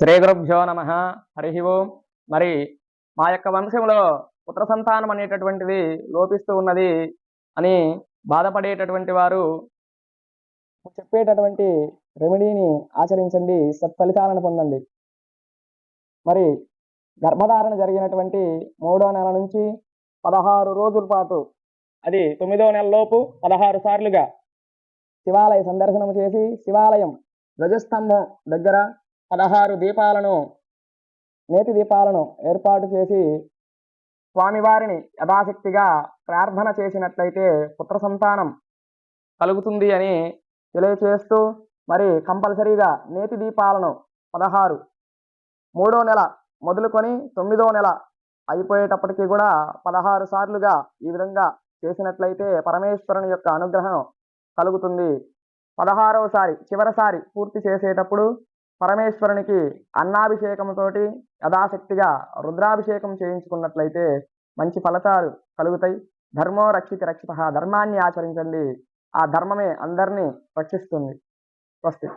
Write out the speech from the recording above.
శ్రీ గురుభ్యో నమ. హరి ఓం. మరి మా యొక్క వంశంలో పుత్ర సంతానం అనేటటువంటిది లోపిస్తూ ఉన్నది అని బాధపడేటటువంటి వారు చెప్పేటటువంటి రెమెడీని ఆచరించండి సత్ఫలితాలను పొందండి. మరి గర్భధారణ జరిగినటువంటి మూడో నెల నుంచి పదహారు రోజుల పాటు అది తొమ్మిదో నెలలోపు పదహారు సార్లుగా శివాలయ సందర్శనం చేసి శివాలయం ధ్వజస్తంభం దగ్గర పదహారు దీపాలను నేతి దీపాలను ఏర్పాటు చేసి స్వామివారిని యథాశక్తిగా ప్రార్థన చేసినట్లయితే పుత్ర సంతానం కలుగుతుంది అని తెలియచేస్తూ మరి కంపల్సరీగా నేతి దీపాలను పదహారు మూడో నెల మొదలుకొని తొమ్మిదో నెల అయిపోయేటప్పటికీ కూడా పదహారు సార్లుగా ఈ విధంగా చేసినట్లయితే పరమేశ్వరుని యొక్క అనుగ్రహం కలుగుతుంది. పదహారవసారి చివరిసారి పూర్తి చేసేటప్పుడు పరమేశ్వరునికి అన్నాభిషేకంతో యథాశక్తిగా రుద్రాభిషేకం చేయించుకున్నట్లయితే మంచి ఫలితాలు కలుగుతాయి. ధర్మో రక్షిత రక్షిత ధర్మాన్ని ఆచరించండి. ఆ ధర్మమే అందరినీ రక్షిస్తుంది. స్వస్తి.